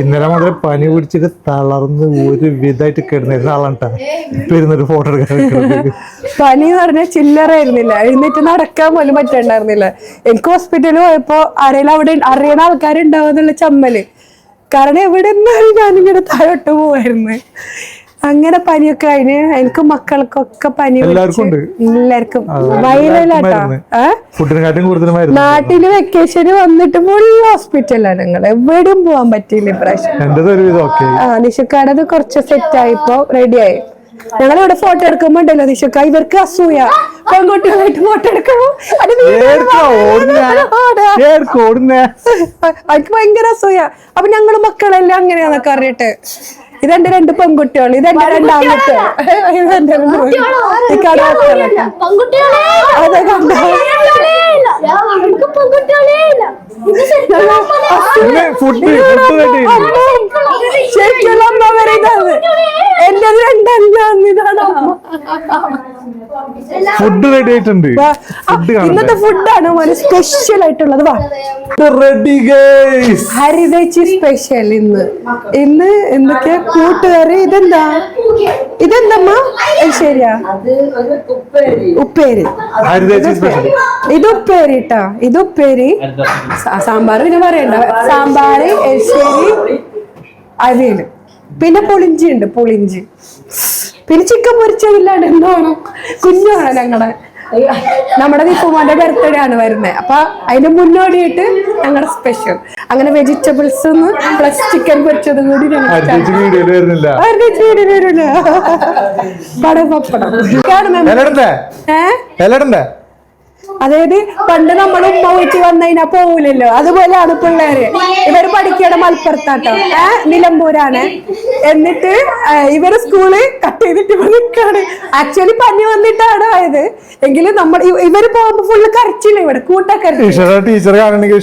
ഇന്നലെ മുതൽ പനി പിടിച്ചിട്ട് തളർന്ന് ഒരു വിധമായിട്ട് കിടന്നിരുന്ന ആളാണ് ഇപ്പൊ ഇരുന്നൊരു ഫോട്ടോ എടുക്കാൻ. പനി എന്ന് പറഞ്ഞാൽ ചില്ലറായിരുന്നില്ല എഴുന്നേറ്റ് നടക്കാൻ പോലും പറ്റണ്ടായിരുന്നില്ല. എനിക്ക് ഹോസ്പിറ്റലിൽ പോയപ്പോ ആരെങ്കിലും അവിടെ അറിയണ ആൾക്കാരുണ്ടാവുന്നുള്ള ചമ്മൽ. കാരണം എവിടെ നിന്നാലും ഞാനിങ്ങനെ താഴോട്ട് പോവായിരുന്നു. അങ്ങനെ പനിയൊക്കെ അതിന് എനിക്ക് മക്കൾക്കൊക്കെ പനി എല്ലാവർക്കും വൈറലാട്ടാ നാട്ടിൽ വെക്കേഷന് വന്നിട്ട് ഫുൾ ഹോസ്പിറ്റലാണ് ഞങ്ങൾ എവിടെയും പോവാൻ പറ്റിയില്ല ഇപ്രാവശ്യം. ആ നിശക്കാടത് കുറച്ച് സെറ്റ് ആയിപ്പോ റെഡിയായി ഞങ്ങൾ ഇവിടെ ഫോട്ടോ എടുക്കുമ്പോ ഉണ്ടല്ലോ നിഷക്ക. ഇവർക്ക് അസൂയ. പെൺകുട്ടികളായിട്ട് ഫോട്ടോ എടുക്കുമ്പോ എനിക്ക് ഭയങ്കര അസൂയ. അപ്പൊ ഞങ്ങൾ മക്കളെല്ലാം അങ്ങനെയാന്നൊക്കെ അറിയട്ടെ ഇതെന്റെ രണ്ട് പെൺകുട്ടികൾ ഇതെന്റെ ഇതെന്റെ രണ്ട് ആൺകുട്ടികൾ മക്കളൊക്കെ. അതെ കണ്ടോ? ഫുഡ് അമ്മ ഫുഡ് റെഡി ആയിട്ടുണ്ട്. ഇന്നത്തെ ഫുഡാണ് മോനെ സ്പെഷ്യൽ ആയിട്ടുള്ളത്. വാ. റെഡി ഹരിതച്ചി സ്പെഷ്യൽ ഇന്ന്. ഇന്ന് എന്തൊക്കെയാ കൂട്ടുകറി? ഇതെന്താ? ഇതെന്തമ്മ? ശരിയാ. ഉപ്പേരി. ഇത് ഉപ്പേരി ട്ടാ. ഇത് ഉപ്പേരി സാമ്പാർ പിന്നെ പറയണ്ട. സാമ്പാറ് എരിശ്ശേരി അവിയൽ. പിന്നെ പുളിഞ്ചി ഉണ്ട് പുളിഞ്ചി. പിന്നെ ചിക്കൻ പൊരിച്ചതില്ലാണ്ട് എന്താണ് കുഞ്ഞാണ് ഞങ്ങളുടെ നമ്മുടെ ദീപുമാന്റെ ബർത്ത്ഡേ ആണ് വരുന്നത് അപ്പൊ അതിന് മുന്നോടിയായിട്ട് ഞങ്ങളുടെ സ്പെഷ്യൽ അങ്ങനെ വെജിറ്റബിൾസ് പ്ലസ് ചിക്കൻ പൊരിച്ചതും കൂടി ഞങ്ങൾ പടം പപ്പടം എലടണ്ടേ അതായത് പണ്ട് നമ്മൾ ഉമ്മ വീട്ടിൽ വന്നതിനാ പോവില്ലല്ലോ അതുപോലെയാണ് പിള്ളേര്. ഇവർ പഠിക്കണ മലപ്പുറത്താട്ടോ. ഏ? നിലമ്പൂരാണ്. എന്നിട്ട് ഇവർ സ്കൂൾ കട്ട് ചെയ്തിട്ട് ഇവർ നിൽക്കാണ് ആക്ച്വലി പനി വന്നിട്ടാണ് ആയത്. എങ്കിലും നമ്മൾ ഇവർ പോകുമ്പോ ഫുള്ള് കരച്ചില്ല ഇവിടെ കൂട്ടക്കരച്ചില്ല ടീച്ചർ കാണണമെങ്കിൽ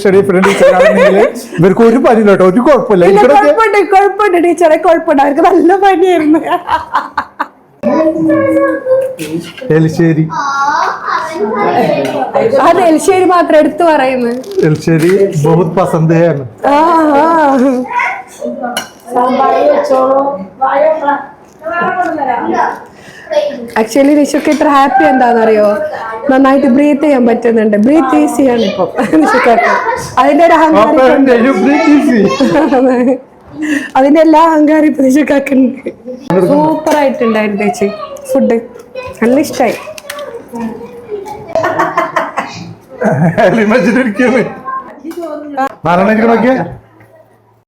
ഇവർക്ക് ഒരു പനിയില്ല കേട്ടോ. ഒരു കുഴപ്പമില്ല. കുഴപ്പമുണ്ട് കുഴപ്പമുണ്ട് ടീച്ചറെ കുഴപ്പമുണ്ട്. അവർക്ക് നല്ല പനിയായിരുന്നു. എലിശ്ശേരി. അത് എൽശ്ശേരി മാത്രം എടുത്തു പറയുന്നത്. എലിശ്ശേരി ബഹുത് പസന്ത് ആക്ച്വലി നിഷുക്ക് ഇത്ര ഹാപ്പി എന്താണെന്നറിയോ? നന്നായിട്ട് ബ്രീത്ത് ചെയ്യാൻ പറ്റുന്നുണ്ട്. ബ്രീത്ത് ഈസിയാണ് ഇപ്പം. നിഷക്കാക്ക്. അതിന്റെ ഒരു അഹങ്കാരം അതിന്റെ എല്ലാ അഹങ്കാരം ഇപ്പൊ സൂപ്പർ ആയിട്ടുണ്ടായിരുന്നു ചേച്ചി. ഫുഡ്. നല്ല ഇഷ്ടായി. നാലെണ്ണം നോക്കിയേ?